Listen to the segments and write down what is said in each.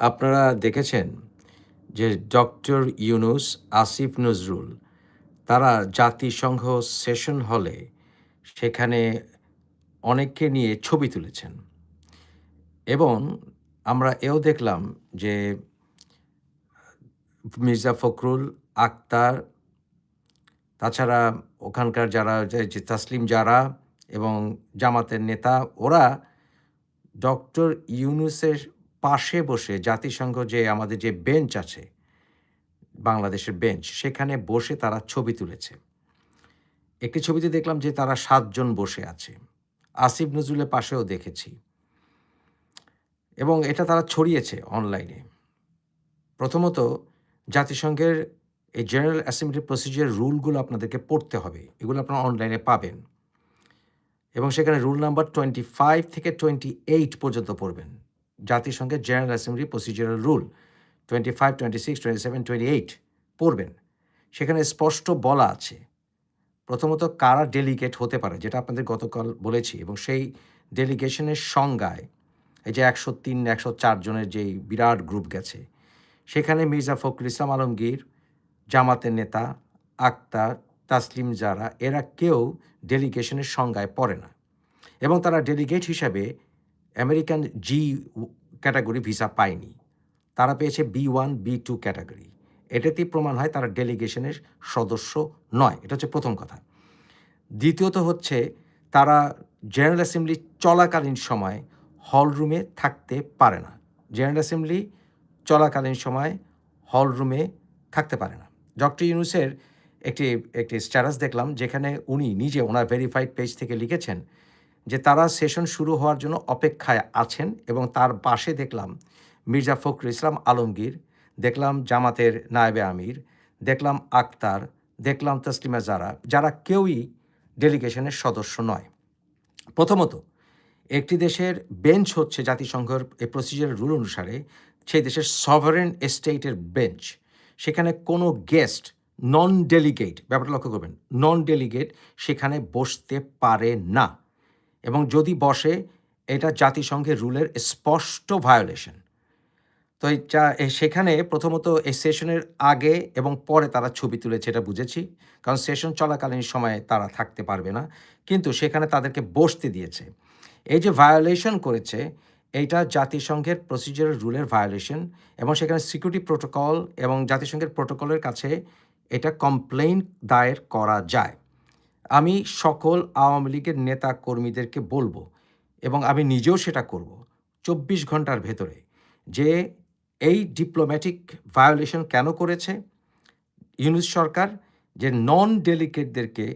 আপনারা দেখেছেন যে ডক্টর ইউনুস, আসিফ নজরুল, তারা জাতিসংঘ সেশন হলে সেখানে অনেককে নিয়ে ছবি তুলেছেন। এবং আমরা এও দেখলাম যে মির্জা ফখরুল, আক্তার, তাছাড়া ওখানকার যারা যে তাসলিম যারা এবং জামাতের নেতা, ওরা ডক্টর ইউনুসের পাশে বসে জাতিসংঘ যে আমাদের যে বেঞ্চ আছে, বাংলাদেশের বেঞ্চ, সেখানে বসে তারা ছবি তুলেছে। একটি ছবিতে দেখলাম যে তারা সাতজন বসে আছে। আসিফ নজরুলের পাশেও দেখেছি। এবং এটা তারা ছড়িয়েছে অনলাইনে। প্রথমত, জাতিসংঘের এই জেনারেল অ্যাসেম্বলি প্রসিজিয়ার রুলগুলো আপনাদেরকে পড়তে হবে। এগুলো আপনারা অনলাইনে পাবেন। এবং সেখানে রুল নাম্বার টোয়েন্টি ফাইভ থেকে টোয়েন্টি এইট পর্যন্ত পড়বেন। জাতিসংঘের general assembly procedural rule twenty five twenty six twenty seven twenty eight পড়বেন। সেখানে স্পষ্ট বলা আছে, প্রথমত কারা ডেলিগেট হতে পারে, যেটা আপনাদের গতকাল বলেছি, এবং সেই ডেলিগেশনের সংজ্ঞায় এই যে একশো তিন, একশো জনের যেই বিরাট গ্রুপ গেছে, সেখানে মির্জা ফখরুল ইসলাম আলমগীর, জামাতের নেতা, আক্তার, তাসলিম যারা, এরা কেউ ডেলিগেশনের সংজ্ঞায় পড়ে না। এবং তারা ডেলিগেট হিসাবে আমেরিকান জি ক্যাটাগরি ভিসা পায়নি। তারা পেয়েছে B one, B two category. এটাতেই প্রমাণ হয় তারা ডেলিগেশনের সদস্য নয়। এটা হচ্ছে প্রথম কথা। দ্বিতীয়ত হচ্ছে তারা জেনারেল অ্যাসেম্বলি চলাকালীন সময় হল রুমে থাকতে পারে না। জেনারেল অ্যাসেম্বলি চলাকালীন সময় হল রুমে থাকতে পারে না। ডক্টর ইউনুসের একটি একটি স্ট্যাটাস দেখলাম, যেখানে উনি নিজে ওনার ভেরিফাইড পেজ থেকে লিখেছেন যে তারা সেশন শুরু হওয়ার জন্য অপেক্ষায় আছেন এবং তার পাশে দেখলাম মির্জা ফখরুল ইসলাম আলমগীর, দেখলাম জামাতের নায়েবে আমির, দেখলাম আক্তার, দেখলাম তসলিমা যারা যারা কেউই ডেলিগেশনের সদস্য নয়। প্রথমত, একটি দেশের বেঞ্চ হচ্ছে জাতিসংঘের এই প্রসিজার রুল অনুসারে সেই দেশের সভারেন এস্টেটের বেঞ্চ সেখানে কোনো গেস্ট নন ডেলিগেট ব্যাপারটা লক্ষ্য করবেন নন ডেলিগেট সেখানে বসতে পারে না। এবং যদি বসে, এটা জাতিসংঘের রুলের স্পষ্ট ভায়োলেশন তো সেখানে প্রথমত এই সেশনের আগে এবং পরে তারা ছবি তুলেছে, এটা বুঝেছি। কারণ সেশন চলাকালীন সময়ে তারা থাকতে পারবে না। কিন্তু সেখানে তাদেরকে বসতে দিয়েছে। এই যে ভায়োলেশন করেছে এইটা জাতিসংঘের প্রসিজার রুলের ভায়োলেশন এবং সেখানে সিকিউরিটি প্রোটোকল এবং জাতিসংঘের প্রোটোকলের কাছে এটা কমপ্লেইন দায়ের করা যায়। আমি সকল আওয়ামী লীগের নেতা কর্মীদেরকে বলব এবং আমি নিজেও সেটা করব চব্বিশ ঘণ্টার ভেতরে যে এই ডিপ্লোম্যাটিক ভায়োলেশন কেন করেছে? ইউনুস সরকার যে নন ডেলিগেটদেরকে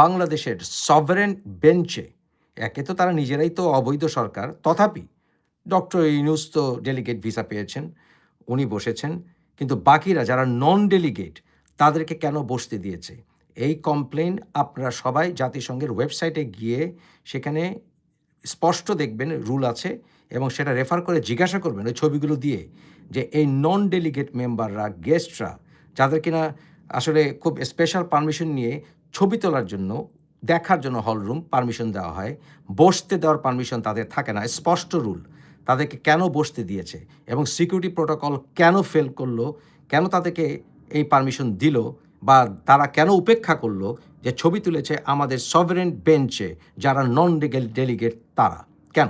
বাংলাদেশের সভারেন বেঞ্চে একে তো তারা নিজেরাই তো অবৈধ সরকার, তথাপি ডক্টর ইউনুস তো ডেলিগেট ভিসা পেয়েছেন, উনি বসেছেন, কিন্তু বাকিরা যারা নন ডেলিগেট তাদেরকে কেন বসতে দিয়েছে? এই কমপ্লেন আপনারা সবাই জাতিসংঘের ওয়েবসাইটে গিয়ে সেখানে স্পষ্ট দেখবেন রুল আছে এবং সেটা রেফার করে জিজ্ঞাসা করবেন ওই ছবিগুলো দিয়ে যে এই নন ডেলিগেট মেম্বাররা গেস্টরা যাদের কিনা আসলে খুব স্পেশাল পারমিশন নিয়ে ছবি তোলার জন্য, দেখার জন্য হল রুম পারমিশন দেওয়া হয়, বসতে দেওয়ার পারমিশন তাদের থাকে না, স্পষ্ট রুল তাদেরকে কেন বসতে দিয়েছে এবং সিকিউরিটি প্রোটোকল কেন ফেল করল, কেন তাদেরকে এই পারমিশন দিল বা তারা কেন উপেক্ষা করল যে ছবি তুলেছে আমাদের সভারেন বেঞ্চে যারা নন ডেলিগেট তারা? কেন?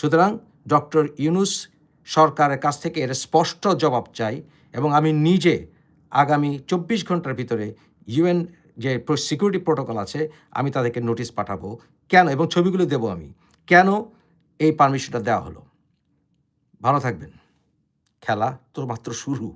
সুতরাং ডক্টর ইউনুস সরকারের কাছ থেকে এর স্পষ্ট জবাব চাই এবং আমি নিজে আগামী চব্বিশ ঘণ্টার ভিতরে ইউএন যে সিকিউরিটি প্রোটোকল আছে, আমি তাদেরকে নোটিশ পাঠাবো। কেন? এবং ছবিগুলো দেবো আমি। কেন এই পারমিশনটা দেওয়া হলো? ভালো থাকবেন। খেলা তো মাত্র শুরু।